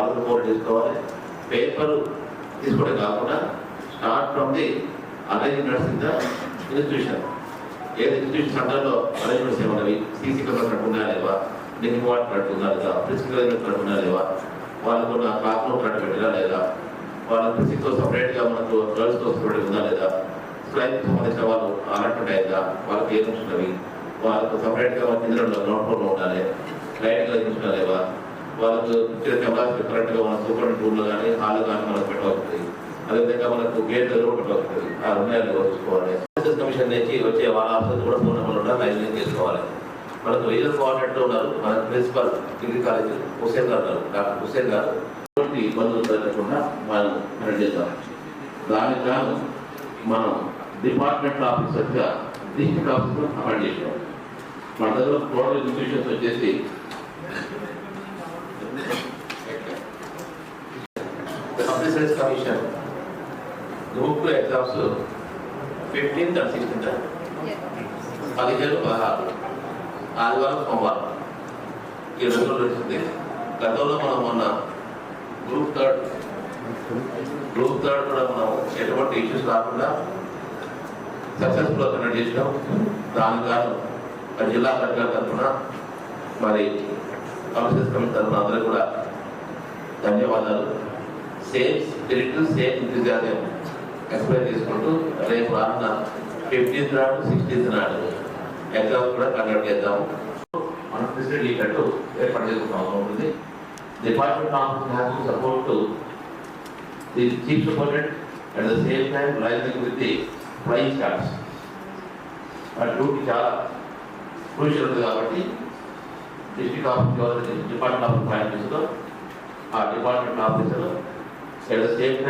వాళ్ళతో ఫోన్ తీసుకోవాలి. పేపర్ తీసుకోవడం కాకుండా start from the arrangements in the institution. ఏది ఇన్స్టిట్యూషన్ సెంటర్లో అరేంజ్మెంట్స్ ఏమన్నవి సీసీ కెమెరా కట్టుకున్నా లేవా? డ్రింకింగ్ వాటర్ కట్టుకున్నా లేదా? ఫిజికల్ కట్టుకున్నా లేవా? వాళ్ళకు నా క్లాస్ రూమ్ కట్టు పెట్టినా లేదా? వాళ్ళ ఫిజిక్తో సపరేట్గా మనకు గర్ల్స్తో సపరేట్ ఉందా లేదా? స్క్రైబ్కి సంబంధించిన వాళ్ళు అలాంటి అయిందా? వాళ్ళకి ఏమి ఉన్నవి వాళ్ళకు సపరేట్గా వాళ్ళ ఇందులో నోట్ ఫోన్లో ఉండాలి. వాళ్ళకు ఇచ్చిన కెమెరాస్ కరెక్ట్గా మన సూపర్ రూమ్లో కానీ హాల్ కానీ మనకు పెట్టవస్తుంది అదేవిధంగా మనకు గేట్ దగ్గర కూడా పెట్టవస్తుంది ఆ ఉన్నాయని చూసుకోవాలి కమిషన్ నుంచి వచ్చే వాళ్ళ ఆఫీసర్ కూడా ఫోన్ నెంబర్ ఉండాలి లైన్ లింక్ చేసుకోవాలి. మనకు రీజనల్ కోఆర్డినేటర్ ఉన్నారు మన ప్రిన్సిపల్ డిగ్రీ కాలేజ్ హుసేన్ గారు ఉన్నారు. డాక్టర్ హుసేన్ గారు ఎటువంటి ఇబ్బందులు జరగకుండా మనం హ్యాండిల్ చేద్దాం. దానికి గాను మనం డిపార్ట్మెంట్ ఆఫీసర్గా డిస్ట్రిక్ట్ ఆఫీసర్ అపాయింట్ చేసాం మన దగ్గర టోటల్ ఇన్స్టిట్యూషన్స్ వచ్చేసి public commission. Group two exams fifteenth and sixteenth పదిహేను పదహారు. ఆదివారం సోమవారం. ఈ రెండు వచ్చింది. గతంలో మనం మొన్న గ్రూప్ థర్డ్ గ్రూప్ థర్డ్ కూడా మనం ఎటువంటి ఇష్యూస్ రాకుండా సక్సెస్ఫుల్గా కండక్ట్ చేసినాం. దాని కాదు మరి జిల్లా కలెక్టర్ తరఫున మరి కమిషనర్స్ కమిటీ తరఫున అందరూ కూడా ధన్యవాదాలు. సేమ్ స్పిరిట్ సేమ్ ఇంతజాజం ఎక్స్ప్లెయిన్ చేసుకుంటూ రేపు రానున్న ఫిఫ్టీన్త్ నాడు సిక్స్టీన్త్ నాడు ఎగ్జామ్స్ కూడా కండక్ట్ చేద్దాము మనం ఫెసిలిటీ కట్టు ఏర్పాటు చేసుకున్నాం ఉంటుంది department of has support to the chief supported at the same time liaising with the flying stars ఆ డ్యూటీ చాలా క్రూషియల్ ఉంది కాబట్టి డిస్ట్రిక్ట్ ఆఫీస్ డిపార్ట్మెంట్ ఆఫ్ ఫైనాన్స్లో ఆ department officer at the same